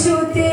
কিশুতে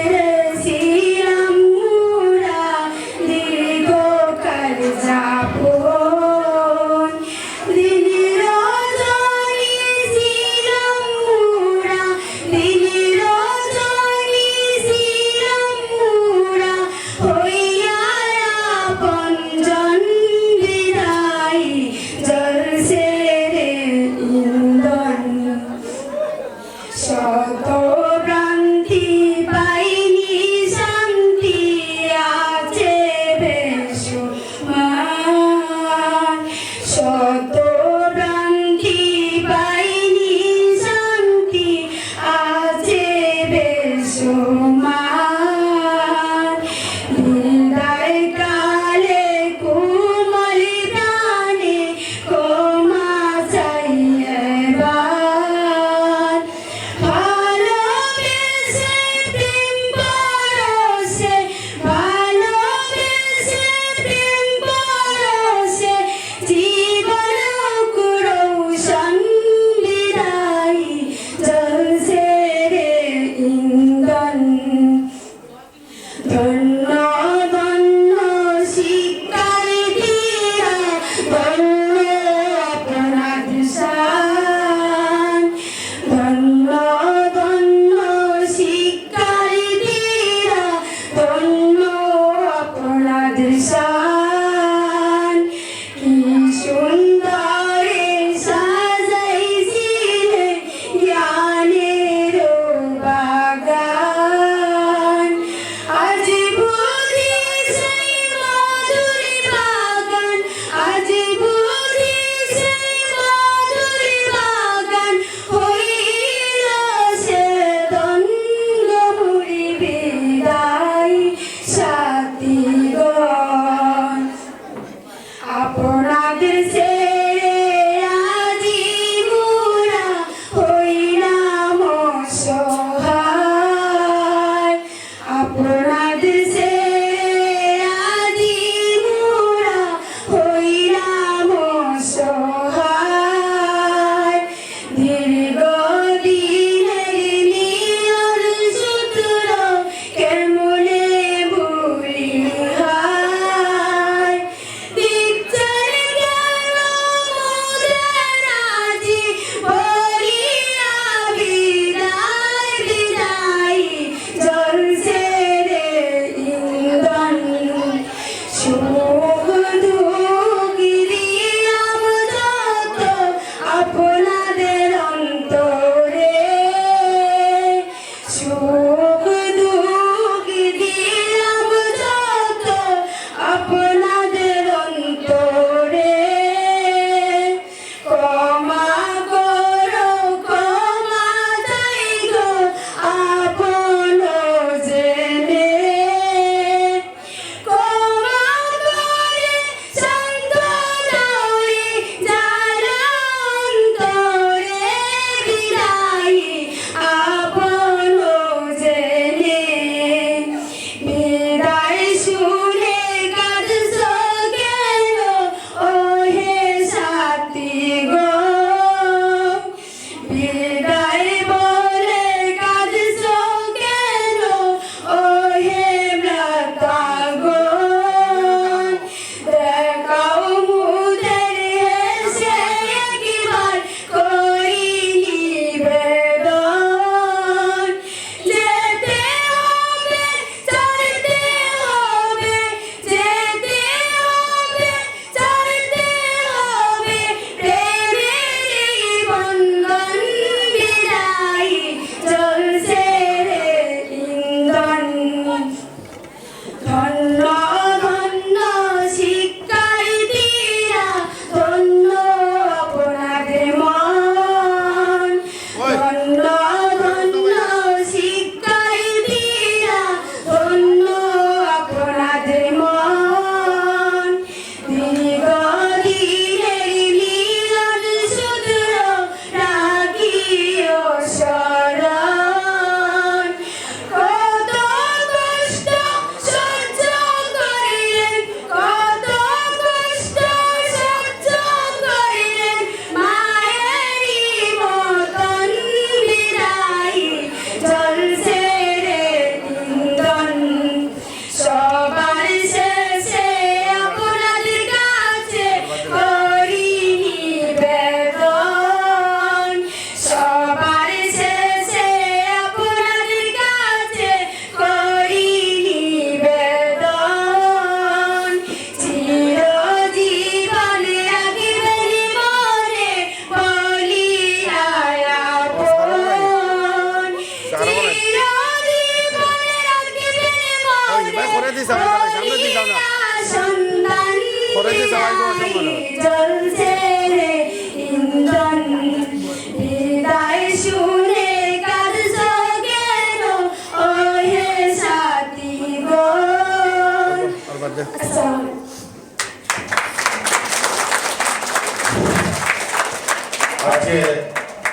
আজকে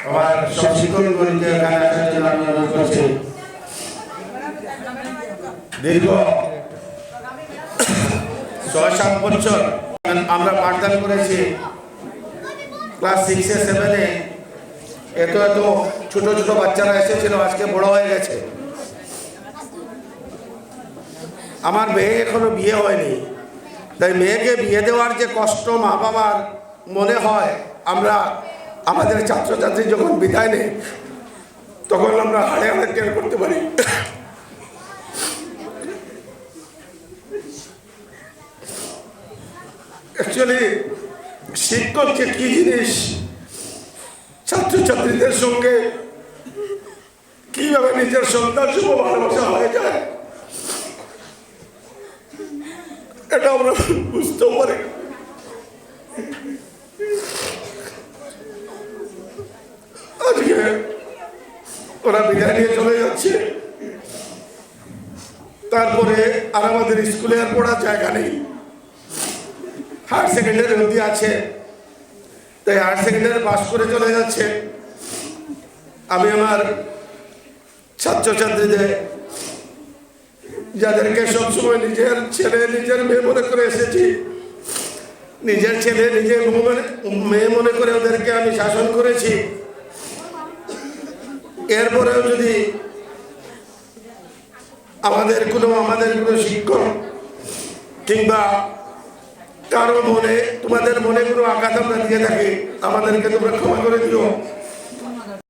আমার সব শিক্ষকগণকে এখানে আসার জন্য আমি অনুরোধ করছি। দীর্ঘ ছয় সাত বছর আমরা পাঠদান করেছি। ক্লাস সিক্সে সেভেনে এত এত ছোট ছোট বাচ্চারা এসেছিল আজকে বড় হয়ে গেছে। আমার মেয়ে এখনও বিয়ে হয়নি। তাই মেয়েকে বিয়ে দেওয়ার যে কষ্ট মা বাবার মনে হয় আমরা আমাদের ছাত্রছাত্রী যখন বিদায় নেই তখন আমরা হাড়ে হাড়ে টের করতে পারি। অ্যাকচুয়ালি শিক্ষক যে কি জিনিস ছাত্রছাত্রীদের সঙ্গে কীভাবে নিজের সন্তান শুভ ভালোবাসা হয়ে যায়, এটা আমরা বুঝতেও পারি। আজকে ওরা বিদায় নিয়ে চলে যাচ্ছে। তারপরে আর আমাদের স্কুলে আর পড়ার জায়গা নেই। হায়ার সেকেন্ডারি অবধি আছে। তাই হায়ার সেকেন্ডারি পাস করে চলে যাচ্ছে। আমি আমার ছাত্রছাত্রীদের, যাদেরকে সবসময় নিজের ছেলে, নিজের মেয়ে মনে করে এসেছি, নিজের ছেলে, নিজের মেয়ে মনে করে ওদেরকে আমি শাসন করেছি। এরপরেও যদি আমাদের কোনো আমাদের কোনো শিক্ষক কিংবা কারও মনে, তোমাদের মনে কোনো আঘাত আমরা দিয়ে থাকে, আমাদেরকে তোমরা ক্ষমা করে দিও।